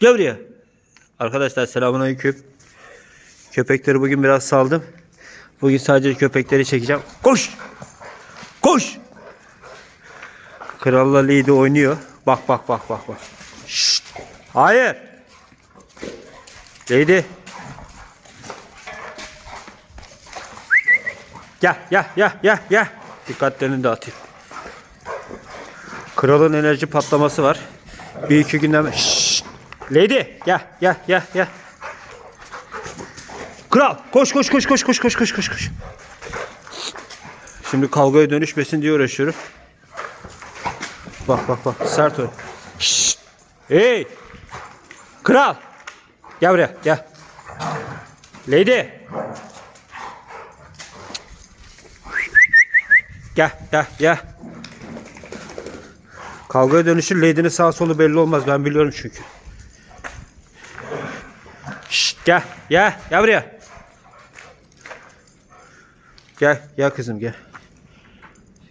Gel buraya. Arkadaşlar selamünaleyküm. Köpekleri bugün biraz saldım. Bugün sadece köpekleri çekeceğim. Koş! Koş! Kralla Lady oynuyor. Bak bak bak bak bak. Şşt! Hayır. Lady. Gel gel gel gel gel. Dikkatlerini dağıtayım. Kralın enerji patlaması var. Bir iki günden... Şşt! Lady gel gel gel gel. Kral koş koş koş koş koş koş koş koş koş. Şimdi kavgaya dönüşmesin diye uğraşıyorum. Bak bak bak sert ol. Şşt! Hey! Kral! Gel buraya gel. Lady! Gel gel gel. Kavgaya dönüşür Lady'nin sağ solu belli olmaz ben biliyorum çünkü. Gel gel gel buraya. Gel gel kızım gel.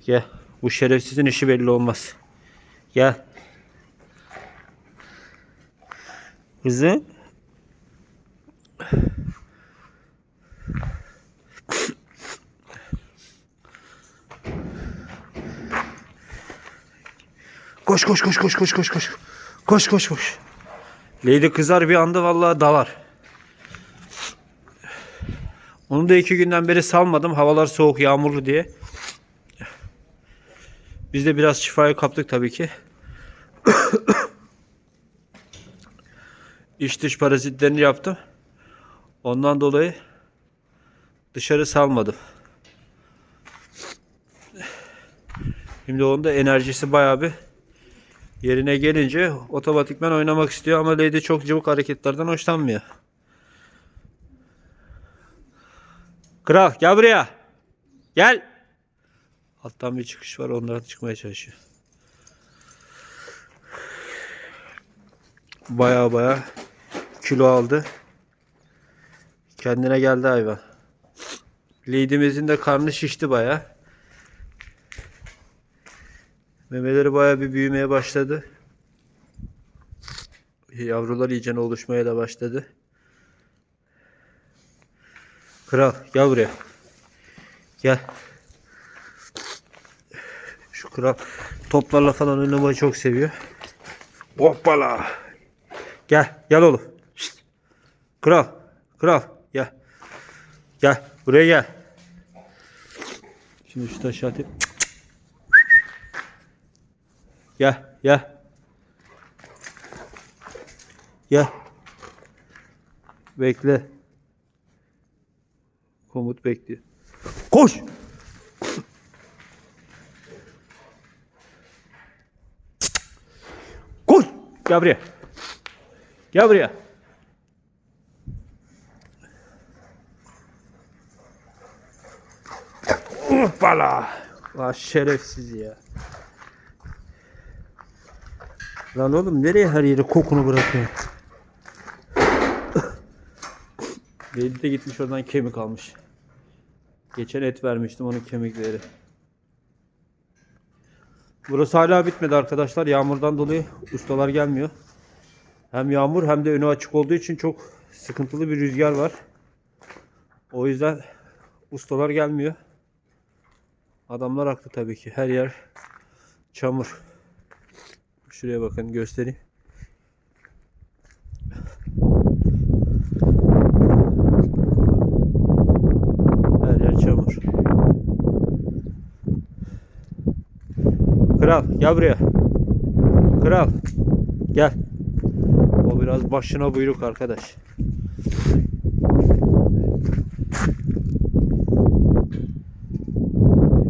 Gel. Bu şerefsizin işi belli olmaz. Gel. Kızım. Koş koş koş koş koş koş koş. Koş koş koş. Lady kızar bir anda vallahi dalar. Onu da iki günden beri salmadım. Havalar soğuk, yağmurlu diye. Biz de biraz şifayı kaptık tabii ki. İç dış parazitlerini yaptım. Ondan dolayı dışarı salmadım. Şimdi onun da enerjisi bayağı bir yerine gelince otomatikman oynamak istiyor ama Lady çok cıvık hareketlerden hoşlanmıyor. Kral gel buraya. Gel. Alttan bir çıkış var onlara çıkmaya çalışıyor. Baya baya kilo aldı. Kendine geldi hayvan. Lady'mizin de karnı şişti baya. Memeleri baya bir büyümeye başladı. Yavrular iyice oluşmaya da başladı. Kral gel buraya. Gel. Şu kral toplarla falan oynamayı çok seviyor. Hoppala. Gel gel oğlum. Şşt. Kral kral gel. Gel buraya gel. Şimdi şu taşı atayım. Gel gel. Gel. Bekle. Komut bekliyor. Koş! Koş! Gel buraya. Gel buraya. Hoppala. Lan şerefsiz ya. Lan oğlum nereye her yere kokunu bırakıyor? Veli de gitmiş oradan kemik almış. Geçen et vermiştim onun kemikleri. Burası hala bitmedi arkadaşlar. Yağmurdan dolayı ustalar gelmiyor. Hem yağmur hem de önü açık olduğu için çok sıkıntılı bir rüzgar var. O yüzden ustalar gelmiyor. Adamlar haklı tabii ki. Her yer çamur. Şuraya bakın göstereyim. Her yer çamur. Kral gel buraya. Kral gel. O biraz başına buyruk arkadaş.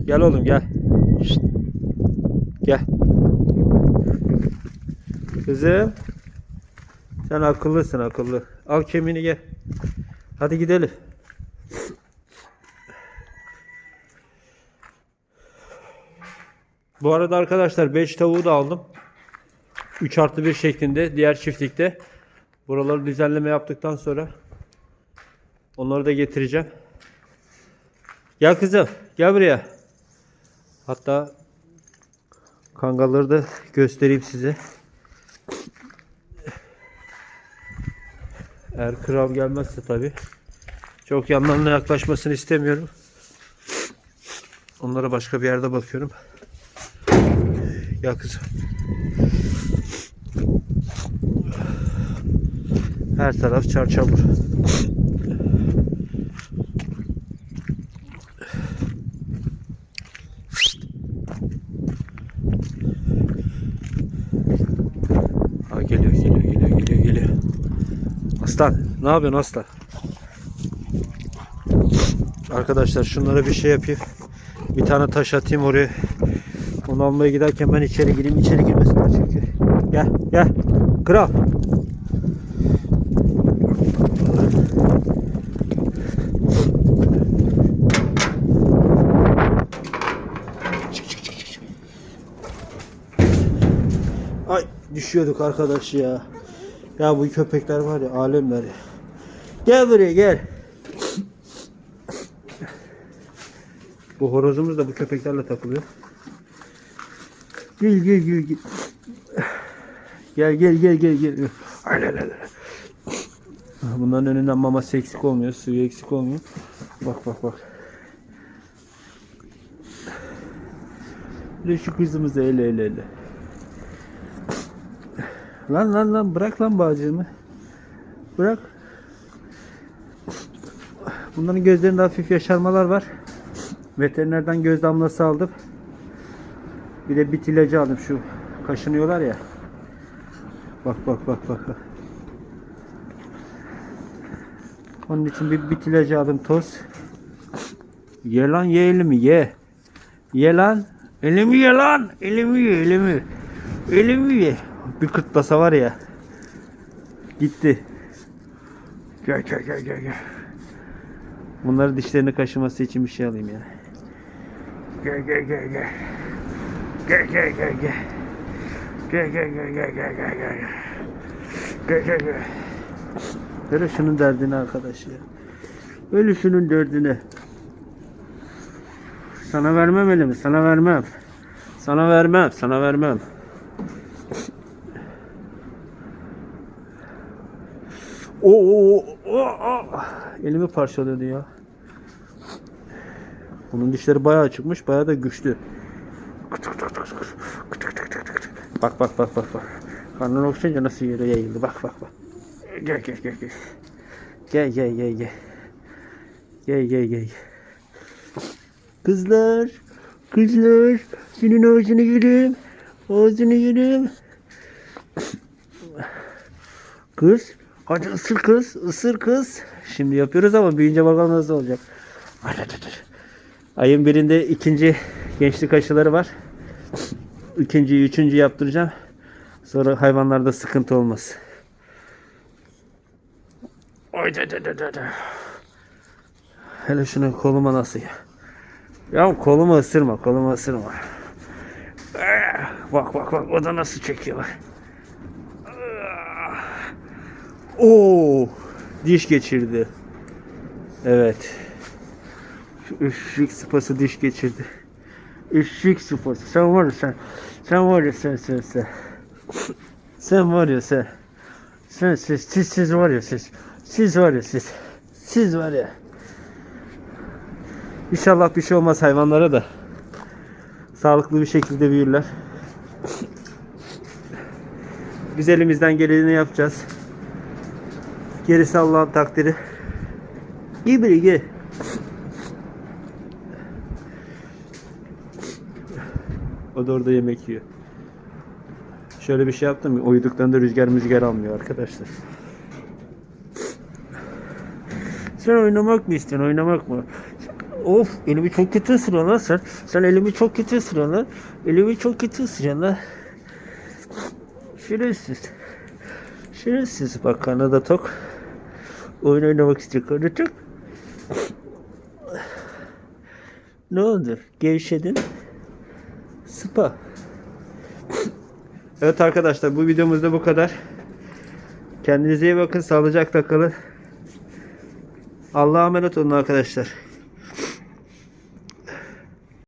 Gel oğlum gel. Şşt. Gel. Kızım. Sen akıllısın akıllı. Al kemiğini gel. Hadi gidelim. Bu arada arkadaşlar 5 tavuğu da aldım. 3 artı 1 şeklinde diğer çiftlikte. Buraları düzenleme yaptıktan sonra onları da getireceğim. Gel kızım gel buraya. Hatta kangalları da göstereyim size. Eğer kral gelmezse tabi. Çok yanlarına yaklaşmasını istemiyorum. Onlara başka bir yerde bakıyorum. Ya kızım. Her taraf çarçabur. Ha geliyor geliyor geliyor geliyor geliyor. Aslan ne yapıyorsun aslan? Arkadaşlar şunlara bir şey yapayım. Bir tane taş atayım oraya. Onu almaya giderken ben içeri gireyim. içeri girmesinler çünkü. Gel gel. Kral. Ay düşüyorduk arkadaş ya. Ya bu köpekler var ya alemler ya. Gel buraya gel. Bu horozumuz da bu köpeklerle takılıyor. Gel gel gel gel. Gel gel gel gel gel. Bunların önünden maması eksik olmuyor, suyu eksik olmuyor. Bak bak bak. Le şu kızımızı ele ele ele. Lan lan lan bırak lan bağcığımı. Bırak. Bunların gözlerinde hafif yaşarmalar var. Veterinerden göz damlası aldım. Bir de bit ilacı aldım şu kaşınıyorlar ya. Bak bak bak bak. Onun için bir bit ilacı aldım toz. Ye lan ye elimi ye. Ye lan. Elimi ye lan. Elimi ye elimi. Elimi ye. Bir kırtlasa var ya. Gitti. Gel gel gel gel gel. Bunları dişlerini kaşıması için bir şey alayım ya. Gel gel gel gel. Gel gel gel gel. Gel gel gel gel gel gel gel. Gel gel gel. Öyle şunun derdini arkadaş ya. Öyle şunun derdini. Sana vermem elimi, sana vermem. Sana vermem, sana vermem. Oo, oo, oo. Elimi parçaladı ya. Bunun dişleri bayağı çıkmış, bayağı da güçlü. Bak bak bak bak bak. Karnını okşayınca nasıl yere yayıldı. Bak bak bak. Gel gel gel gel. Gel gel gel gel. Gel gel gel. Kızlar. Kızlar. Senin ağzını yerim. Ağzını yerim. Kız. Hadi ısır kız. ısır kız. Şimdi yapıyoruz ama büyüyünce bakalım nasıl olacak. Ayın birinde ikinci gençlik aşıları var. İkinciyi, üçüncü yaptıracağım. Sonra hayvanlarda sıkıntı olmaz. Oy da da da da da. Hele şunu koluma nasıl ya? Ya kolumu ısırma, kolumu ısırma. Bak bak bak o da nasıl çekiyor bak. Oo, diş geçirdi. Evet. Işık sıpası diş geçirdi. Işık sıpası. Sen var ya sen. Sen var ya sen sen sen. Sen var ya sen. Sen siz siz siz var ya siz. Siz var ya siz. Siz var ya. İnşallah bir şey olmaz hayvanlara da. Sağlıklı bir şekilde büyürler. Biz elimizden geleni yapacağız. Gerisi Allah'ın takdiri. İyi biri gel. O da orada yemek yiyor. Şöyle bir şey yaptım. Uyuduklarında rüzgar müzgar almıyor arkadaşlar. Sen oynamak mı istiyorsun? Oynamak mı? Of elimi çok kötü ısırıyorsun lan sen. Sen elimi çok kötü ısırıyorsun lan. Elimi çok kötü ısırıyorsun lan. Şerefsiz. Şerefsiz. Bak karnı da tok. Oyun oynamak istiyor karnı tok. Ne oldu? Gevşedin. Spa. Evet arkadaşlar bu videomuzda bu kadar. Kendinize iyi bakın. Sağlıcakla kalın. Allah'a emanet olun arkadaşlar.